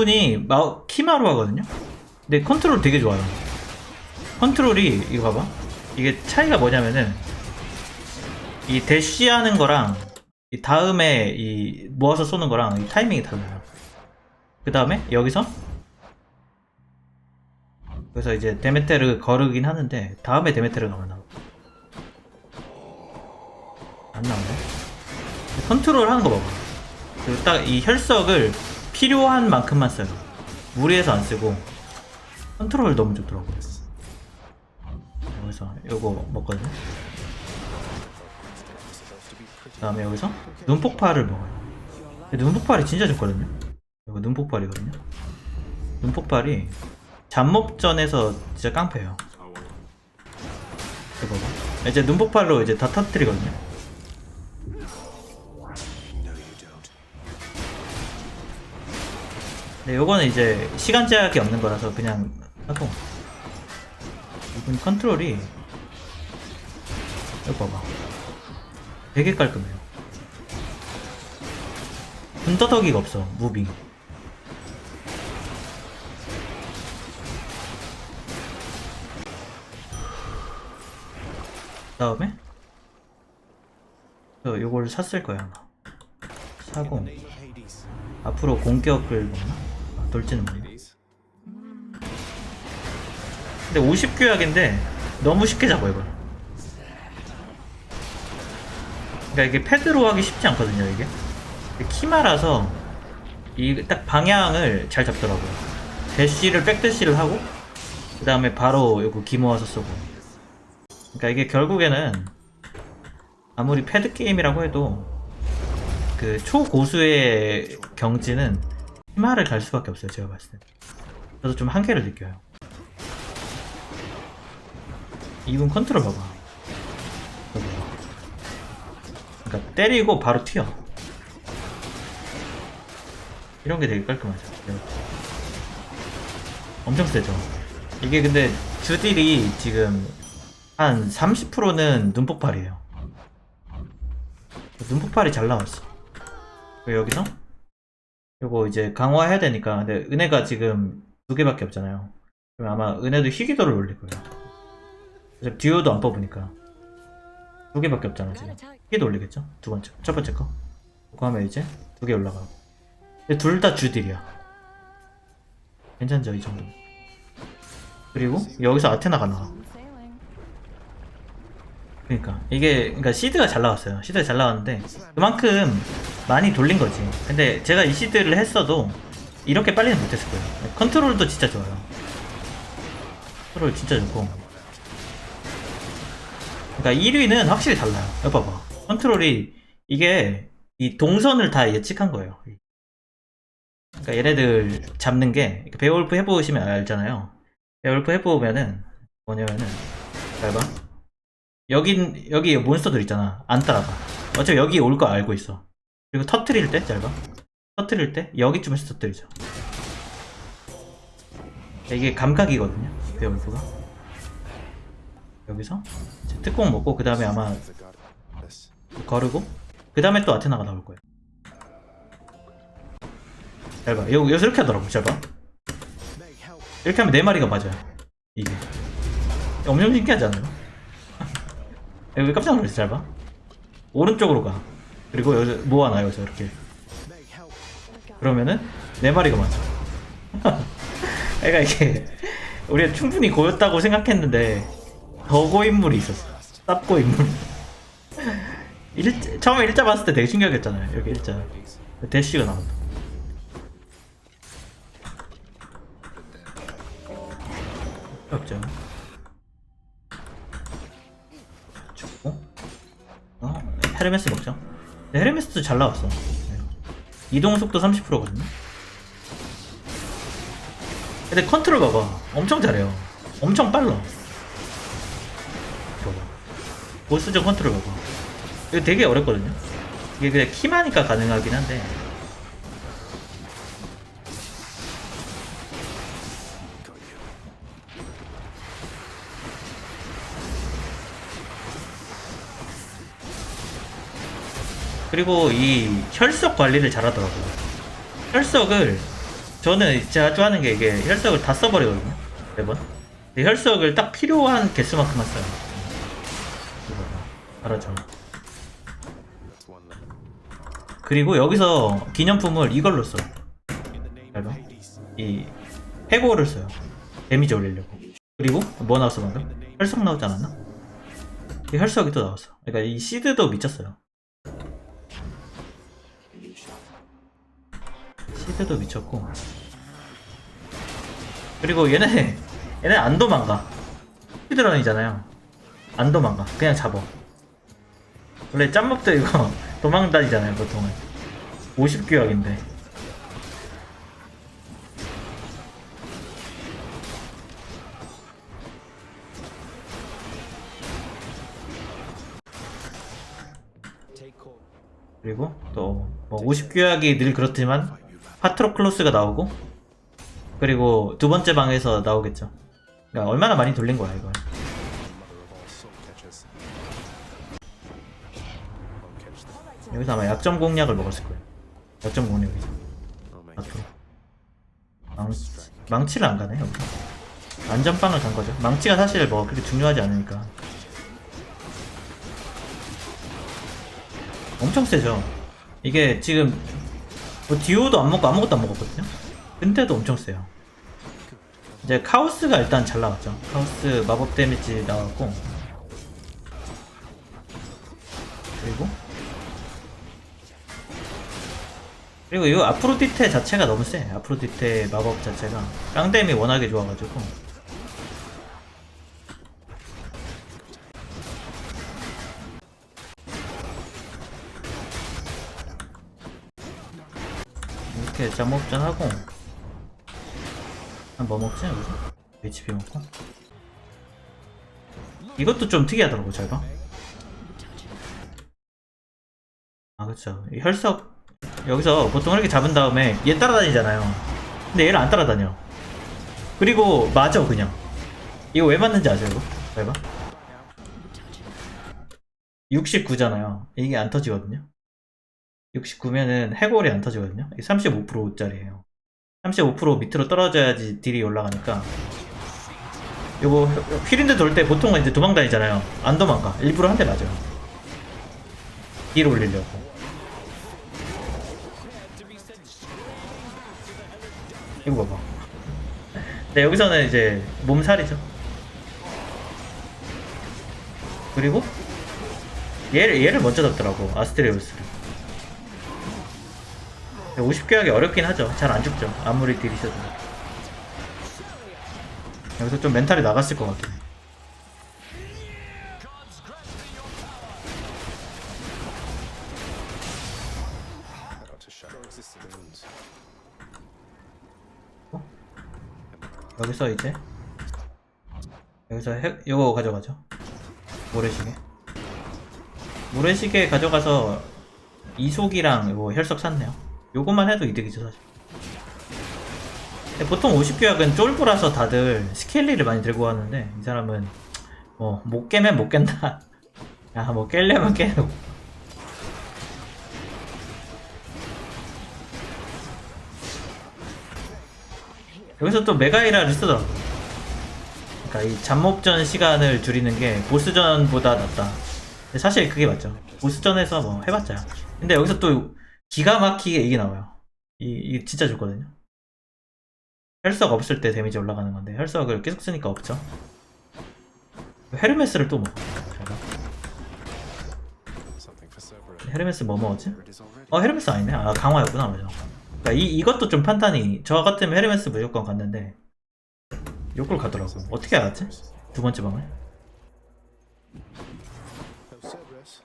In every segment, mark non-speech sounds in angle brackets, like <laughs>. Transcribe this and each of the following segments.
분이 마우, 키마루 하거든요? 근데 컨트롤 되게 좋아요. 컨트롤이, 이거 봐봐. 이게 차이가 뭐냐면은, 이 대쉬 하는 거랑, 이 다음에 이 모아서 쏘는 거랑 이 타이밍이 달라요. 그 다음에 여기서, 그래서 이제 데메테르 거르긴 하는데, 다음에 데메테르가 안 나와. 안 나오네. 컨트롤 하는 거 봐봐. 딱 이 혈석을 필요한 만큼만 써요. 무리해서 안 쓰고 컨트롤 너무 좋더라고요. 여기서 요거 먹거든요. 그 다음에 여기서 눈폭발을 먹어요. 눈폭발이 진짜 좋거든요. 이거 눈폭발이거든요. 눈폭발이 잠목전에서 진짜 깡패예요. 이거 봐. 이제 눈폭발로 이제 다 터뜨리거든요. 요거는 이제 시간 제약이 없는 거라서 그냥 하고. 이분 컨트롤이 이거 봐봐. 되게 깔끔해요. 분더더기가 없어 무빙. 다음에? 저 요걸 샀을 거야 아마. 사고. 앞으로 공격을 먹나? 아, 돌지는 모르네 근데 50규약인데 너무 쉽게 잡아 이걸. 그러니까 이게 패드로 하기 쉽지 않거든요 이게. 키마라서 이 딱 방향을 잘 잡더라고요. 대쉬를 백대쉬를 하고 그 다음에 바로 요거 기 모아서 쏘고. 그러니까 이게 결국에는 아무리 패드 게임이라고 해도 그 초고수의 경지는 희마를 갈 수밖에 없어요 제가 봤을 때 그래서 좀 한계를 느껴요. 이분 컨트롤 봐봐. 그러니까 때리고 바로 튀어. 이런 게 되게 깔끔하죠. 이렇게. 엄청 세죠. 이게 근데 주딜이 지금 한 30%는 눈폭발이에요. 눈폭발이 잘 나왔어. 여기서 요거 이제 강화해야 되니까. 근데 은혜가 지금 두 개밖에 없잖아요. 그럼 아마 은혜도 희귀도를 올릴 거예요. 어차피 듀오도 안 뽑으니까. 두 개밖에 없잖아 지금. 희귀도 올리겠죠? 두 번째 첫 번째 거? 그거 하면 이제 두 개 올라가고. 둘 다 주딜이야. 괜찮죠 이 정도 그리고 여기서 아테나가 나와 그러니까 이게 그러니까 시드가 잘 나왔어요. 시드가 잘 나왔는데 그만큼 많이 돌린 거지. 근데 제가 이 시드를 했어도 이렇게 빨리는 못했을 거예요. 컨트롤도 진짜 좋아요. 컨트롤 진짜 좋고. 그러니까 1위는 확실히 달라요. 여기 봐봐. 컨트롤이 이게 이 동선을 다 예측한 거예요. 그러니까 얘네들 잡는 게 베어울프 해보시면 알잖아요. 베어울프 해보면은 뭐냐면은 잘 봐. 여긴 여기 몬스터들 있잖아 안 따라가 어차피 여기 올 거 알고 있어 그리고 터트릴 때 짧아? 터트릴 때? 여기쯤에서 터트리죠. 이게 감각이거든요 베어울프가. 여기서? 이제 특공 먹고 그 다음에 아마 거르고 그 다음에 또 아테나가 나올 거예요. 잘봐 여기서 이렇게 하더라고 잘 봐 이렇게 하면 네 마리가 맞아요 이게. 엄청 신기하지 않아요? <laughs> 여기 깜짝 놀랐어 잘 봐. 오른쪽으로 가. 그리고 여기 모아놔 여기서 이렇게. 그러면은 네 마리가 맞아. <laughs> 그러니까 이게 우리가 충분히 고였다고 생각했는데 더 고인물이 있었어. 쌉고 인물. <laughs> 일, 처음에 일자 봤을 때 되게 신기하겠잖아요. 여기 일자. 대쉬가 나온다. 없죠. 주고 어? 헤르메스 먹죠 네, 헤르메스도 잘 나왔어. 네. 이동 속도 30%거든요. 근데 컨트롤 봐봐. 엄청 잘해요. 엄청 빨라. 봐봐. 보스전 컨트롤 봐봐. 이거 되게 어렵거든요. 이게 그냥 키마니까 가능하긴 한데 그리고 이 혈석 관리를 잘하더라고요. 혈석을 저는 자주 하는 게 이게 혈석을 다 써버리거든요. 매번. 근데 혈석을 딱 필요한 개수만큼만 써요. 알아죠? 그리고 여기서 기념품을 이걸로 써. 잘 봐. 이 해고를 써요. 데미지 올리려고. 그리고 뭐 나왔어 방금? 혈석 나오지 않았나? 이 혈석이 또 나왔어. 그러니까 이 시드도 미쳤어요. 시드도 미쳤고. 그리고 얘네 얘네 안 도망가. 스피드런이잖아요. 안 도망가. 그냥 잡어. 원래 짬목도 이거 <laughs> 도망다니잖아요 보통은. 50규약인데. 그리고 또 뭐 50규약이 늘 그렇지만 파트로클로스가 나오고 그리고 두 번째 방에서 나오겠죠. 그러니까 얼마나 많이 돌린 거야 이걸. 여기서 아마 약점 공략을 먹었을 거예요. 약점 공략이죠. 앞으로. 망, 망치를 안 가네 여기. 안전빵을 간 거죠. 망치가 사실 뭐 그렇게 중요하지 않으니까. 엄청 세죠. 이게 지금 뭐 듀오도 안 먹고 아무것도 안 먹었거든요. 근데도 엄청 세요. 이제 카오스가 일단 잘 나왔죠. 카오스 마법 데미지 나왔고 그리고 그리고 이 아프로디테 자체가 너무 세. 아프로디테 마법 자체가 깡댐이 워낙에 좋아가지고 이렇게 잠목전 하고. 한뭐 먹지 여기서? HP 먹고? 이것도 좀 특이하더라고 잘 봐. 아 그쵸. 이 혈석 여기서 보통 이렇게 잡은 다음에 얘 따라다니잖아요. 근데 얘를 안 따라다녀. 그리고 맞아 그냥. 이거 왜 맞는지 아세요 이거? 잘봐. 69잖아요. 이게 안 터지거든요 69면은 해골이 안 터지거든요. 35%짜리예요. 35% 밑으로 떨어져야지 딜이 올라가니까. 요거 휘린드 돌 때 보통은 이제 도망다니잖아요. 안 도망가. 일부러 한 대 맞아요. 딜 올리려고. 이거 봐봐. 네, 여기서는 이제 몸살이죠. 그리고 얘를 얘를 먼저 잡더라고. 아스트레우스를. 50개 하기 어렵긴 하죠. 잘 안 죽죠. 아무리 딜이셔도. 여기서 좀 멘탈이 나갔을 것 같긴 해. 여기서 이제 여기서 해, 이거 가져가죠. 모래시계. 모래시계 가져가서 이속이랑 이거 혈석 샀네요. 요것만 해도 이득이죠 사실. 보통 50규약은 쫄보라서 다들 스켈리를 많이 들고 가는데 이 사람은 뭐 못 깨면 못 깬다. <laughs> 야뭐 깰려면 깨고. 여기서 또 메가이라를 쓰더라고. 그러니까 이 잠목전 시간을 줄이는 게 보스전보다 낫다. 사실 그게 맞죠. 보스전에서 뭐 해봤자. 근데 여기서 또 기가 막히게 이게 나와요. 이, 이게 진짜 좋거든요. 혈석 없을 때 데미지 올라가는 건데 혈석을 계속 쓰니까 없죠. 헤르메스를 또 먹어. 헤르메스 뭐 먹었지? 어 헤르메스 아니네. 아 강화였구나. 그러니까 이 이것도 좀 판단이 저 같으면 헤르메스 무조건 갔는데 요걸 가더라고. 어떻게 알았지? 두 번째 방을.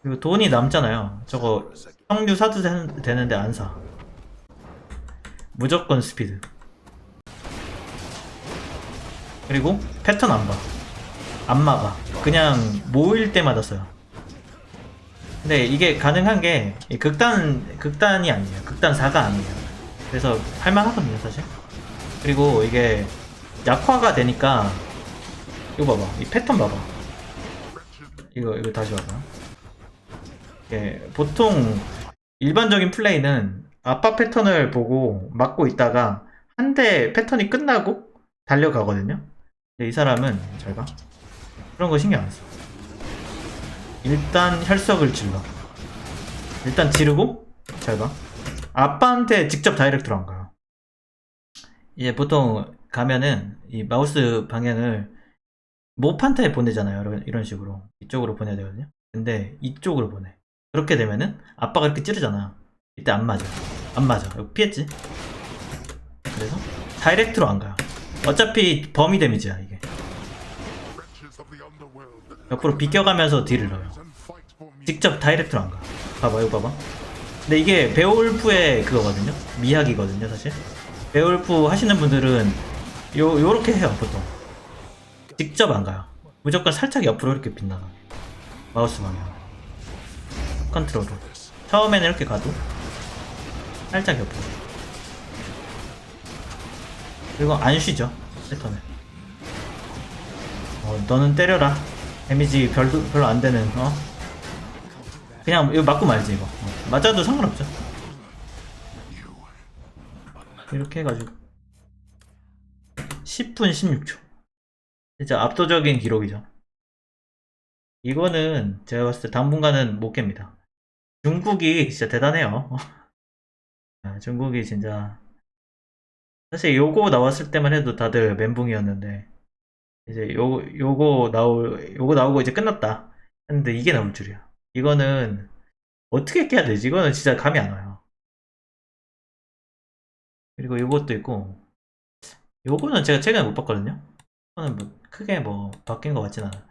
그리고 돈이 남잖아요. 저거 성류 사도 되는- 되는 데 안 사. 무조건 스피드. 그리고 패턴 안 봐. 안 막아. 그냥 모일 때마다 써요. 근데 이게 가능한 게이 극단 극단이 아니에요. 극단 4가 아니에요. 그래서 할만하거든요, 사실. 그리고 이게 약화가 되니까 이거 봐봐, 이 패턴 봐봐. 이거 이거 다시 봐봐. 이게 보통 일반적인 플레이는 아빠 패턴을 보고 막고 있다가 한 대 패턴이 끝나고 달려가거든요. 근데 이 사람은 잘 봐. 그런 거 신경 안 써. 일단 혈석을 질러. 일단 지르고 잘 봐. 아빠한테 직접 다이렉트로 안 가요. 이제 보통 가면은 이 마우스 방향을 모판타에 보내잖아요. 이런 식으로 이쪽으로 보내야 되거든요. 근데 이쪽으로 보내. 그렇게 되면은 아빠가 이렇게 찌르잖아. 이때 안 맞아. 안 맞아. 이거 피했지? 그래서 다이렉트로 안 가요. 어차피 범위 데미지야 이게. 옆으로 비껴가면서 딜을 넣어요. 직접 다이렉트로 안 가. 봐봐, 이거 봐봐. 근데 이게 베올프의 그거거든요. 미학이거든요, 사실. 베올프 하시는 분들은 요 요렇게 해요, 보통. 직접 안 가요. 무조건 살짝 옆으로 이렇게 빗나가. 마우스 방향. 컨트롤로. 처음에는 이렇게 가도 살짝 옆으로. 그리고 안 쉬죠, 패턴을. 어, 너는 때려라. 데미지 별로, 별로 안 되는, 어? 그냥 이거 맞고 말지, 이거. 어, 맞아도 상관없죠. 이렇게 해가지고. 10분 16초. 진짜 압도적인 기록이죠. 이거는 제가 봤을 때 당분간은 못 깹니다. 중국이 진짜 대단해요. <laughs> 아, 중국이 진짜. 사실 요거 나왔을 때만 해도 다들 멘붕이었는데, 이제 요, 요거 나올, 요거 나오고 이제 끝났다. 했는데 이게 나올 줄이야. 이거는 어떻게 깨야 되지? 이거는 진짜 감이 안 와요. 그리고 요것도 있고, 요거는 제가 최근에 못 봤거든요. 이거는 뭐 크게 뭐 바뀐 것 같진 않아.